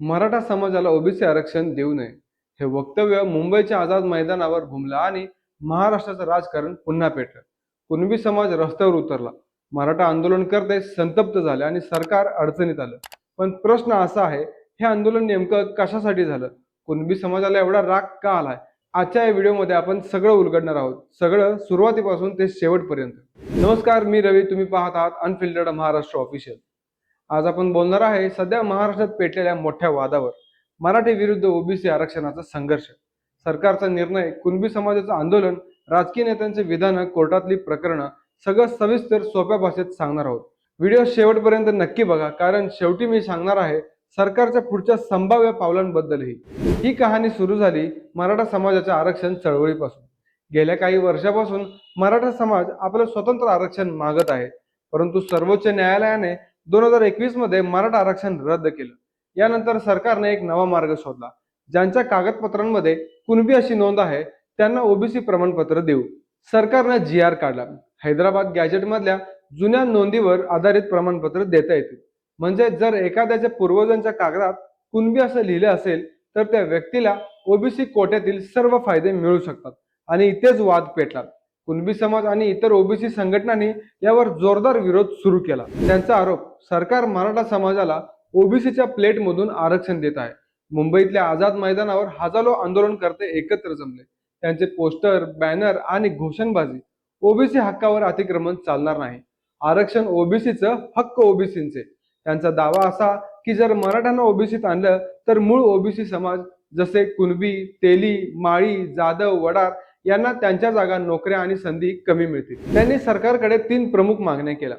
मराठा समाजाला ओबीसी आरक्षण देऊ नये. हे वक्तव्य मुंबईच्या आझाद मैदानावर घुमलं आणि महाराष्ट्राचं राजकारण पुन्हा पेटलं. कुणबी समाज रस्त्यावर उतरला. मराठा आंदोलनकर्ते संतप्त झाले आणि सरकार अडचणीत आलं. पण प्रश्न असा आहे हे आंदोलन नेमकं कशासाठी झालं? कुणबी समाजाला एवढा राग का आलाय? आजच्या या व्हिडिओमध्ये आपण सगळं उलगडणार आहोत. सगळं सुरुवातीपासून ते शेवटपर्यंत. नमस्कार मी रवी. तुम्ही पाहत आहात अनफिल्टर्ड महाराष्ट्र ऑफिशियल आज आपण बोलणार आहे सध्या महाराष्ट्रात पेटलेल्या मोठ्या वादावर. मराठी विरुद्ध ओबीसी आरक्षणाचा संघर्ष. सरकारचा निर्णय कुणबी समाजाचं आंदोलन राजकीय नेत्यांचे विधानं कोर्टातली प्रकरणं सगळं सविस्तर सोप्या भाषेत सांगणार आहोत. व्हिडिओ शेवटपर्यंत नक्की बघा कारण शेवटी मी सांगणार आहे सरकारच्या पुढच्या संभाव्य पावलांबद्दलही. ही कहाणी सुरू झाली मराठा समाजाच्या आरक्षण चळवळीपासून. गेल्या काही वर्षापासून मराठा समाज आपलं स्वतंत्र आरक्षण मागत आहे परंतु सर्वोच्च न्यायालयाने दोन हजार एकवीसमध्ये मराठा आरक्षण रद्द केलं. यानंतर सरकारने एक नवा मार्ग शोधला ज्यांच्या कागदपत्रांमध्ये कुणबी अशी नोंद आहे त्यांना ओबीसी प्रमाणपत्र देऊ. सरकारनं जी आर काढला. हैदराबाद गॅजेट मधल्या जुन्या नोंदीवर आधारित प्रमाणपत्र देता येतील. म्हणजे जर एखाद्याच्या पूर्वजांच्या कागदात कुणबी असं लिहिलं असेल तर त्या व्यक्तीला ओबीसी कोट्यातील सर्व फायदे मिळू शकतात आणि इथेच वाद पेटतात. कुणबी समाज आणि इतर ओबीसी संघटनांनी यावर जोरदार विरोध सुरू केला. त्यांचा आरोप सरकार मराठा समाजाला ओबीसीच्या प्लेटमधून आरक्षण देत आहे. मुंबईतल्या आझाद मैदानावर हजारो आंदोलनकर्ते एकत्र जमले. त्यांचे पोस्टर बॅनर आणि घोषणबाजी ओबीसी हक्कावर अतिक्रमण चालणार नाही. आरक्षण ओबीसीचं हक्क ओबीसींचे त्यांचा दावा असा की जर मराठ्यांना ओबीसीत आणलं तर मूळ ओबीसी समाज जसे कुणबी तेली माळी जाधव वडार यांना त्यांच्या जागा नोकऱ्या आणि संधी कमी मिळतील. त्यांनी सरकारकडे तीन प्रमुख मागण्या केल्या.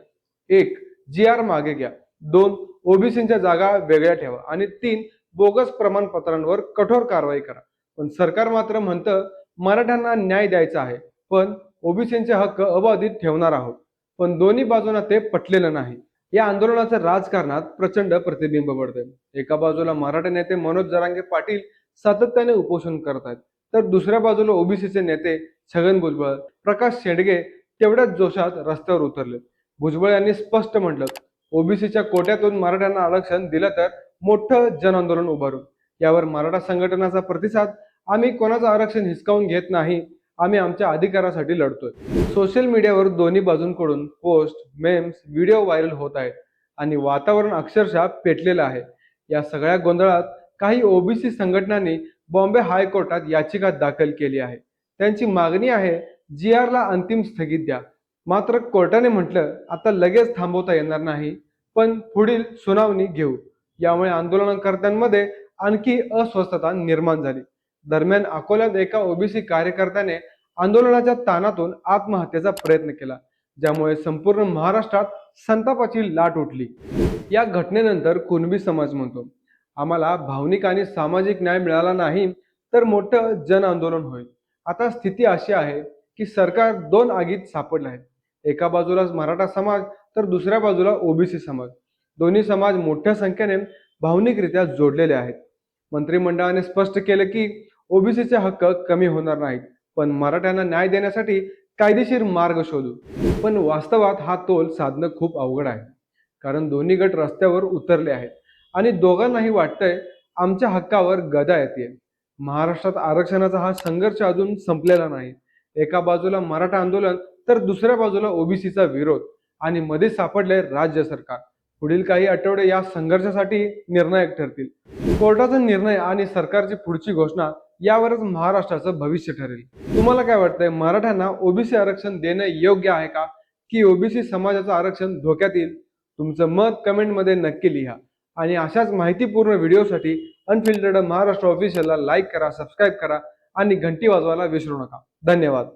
एक जी आर मागे घ्या. दोन ओबीसीच्या जागा वेगळ्या ठेवा. आणि तीन बोगस प्रमाणपत्रांवर कठोर कारवाई करा. पण सरकार मात्र म्हणतं मराठ्यांना न्याय द्यायचा आहे. पण ओबीसीचे हक्क अबाधित ठेवणार आहोत. पण दोन्ही बाजूंना ते पटलेलं नाही. या आंदोलनाचं राजकारणात प्रचंड प्रतिबिंब पडतंय. एका बाजूला मराठा नेते मनोज जरांगे पाटील सातत्याने उपोषण करत आहेत तर दुसऱ्या बाजूला ओबीसीचे नेते छगन भुजबळ प्रकाश शेडगे तेवढ्याच जोशात रस्त्यावर उतरले. भुजबळ यांनी स्पष्ट म्हटलं ओबीसीच्या कोट्यातून मराठ्यांना आरक्षण दिलं तर मोठं जन आंदोलन उभारू यावर मराठा संघटनाचा प्रतिसाद आम्ही कोणाचं आरक्षण हिसकावून घेत नाही आम्ही आमच्या अधिकारासाठी लढतोय. सोशल मीडियावर दोन्ही बाजूंकडून पोस्ट मेम्स व्हिडिओ व्हायरल होत आहेत आणि वातावरण अक्षरशः पेटलेलं आहे. या सगळ्या गोंधळात काही ओबीसी संघटनांनी बॉम्बे हायकोर्टात याचिका दाखल केली आहे. त्यांची मागणी आहे जी आरला अंतिम स्थगित द्या. मात्र कोर्टाने म्हटलं आता लगेच थांबवता येणार नाही पण पुढील सुनावणी घेऊ. यामुळे आंदोलनकर्त्यांमध्ये आणखी अस्वस्थता निर्माण झाली. दरम्यान अकोल्यात एका ओबीसी कार्यकर्त्याने आंदोलनाच्या ताणातून आत्महत्येचा प्रयत्न केला ज्यामुळे संपूर्ण महाराष्ट्रात संतापाची लाट उठली. या घटनेनंतर कुणबी समाज म्हणतो आम्हाला भावनिक आणि सामाजिक न्याय मिळाला नाही तर मोठं जन आंदोलन होईल. आता स्थिती अशी आहे की सरकार दोन आगीत सापडलं आहे. एका बाजूला मराठा समाज तर दुसऱ्या बाजूला ओबीसी समाज. दोन्ही समाज मोठ्या संख्येने भावनिकरित्या जोडलेले आहेत. मंत्रिमंडळाने स्पष्ट केलं की ओबीसीचे हक्क कमी होणार नाहीत पण मराठ्यांना न्याय देण्यासाठी कायदेशीर मार्ग शोधू. पण वास्तवात हा तोल साधणं खूप अवघड आहे. कारण दोन्ही गट रस्त्यावर उतरले आहेत. आणि दोघांनाही वाटतंय आमच्या हक्कावर गदा येते. महाराष्ट्रात आरक्षणाचा हा संघर्ष अजून संपलेला नाही. एका बाजूला मराठा आंदोलन तर दुसऱ्या बाजूला ओबीसीचा विरोध आणि मध्ये सापडले राज्य सरकार. पुढील काही आठवडे या संघर्षासाठी निर्णायक ठरतील. कोर्टाचा निर्णय आणि सरकारची पुढची घोषणा यावरच महाराष्ट्राचं भविष्य ठरेल. तुम्हाला काय वाटतंय मराठ्यांना ओबीसी आरक्षण देणं योग्य आहे का? की ओबीसी समाजाचं आरक्षण धोक्यात येईल? तुमचं मत कमेंटमध्ये नक्की लिहा. आणि अशाच माहितीपूर्ण व्हिडिओसाठी अनफिल्टर्ड महाराष्ट्र ऑफिशियलला लाईक करा सबस्क्राईब करा आणि घंटी वाजवायला विसरू नका. धन्यवाद.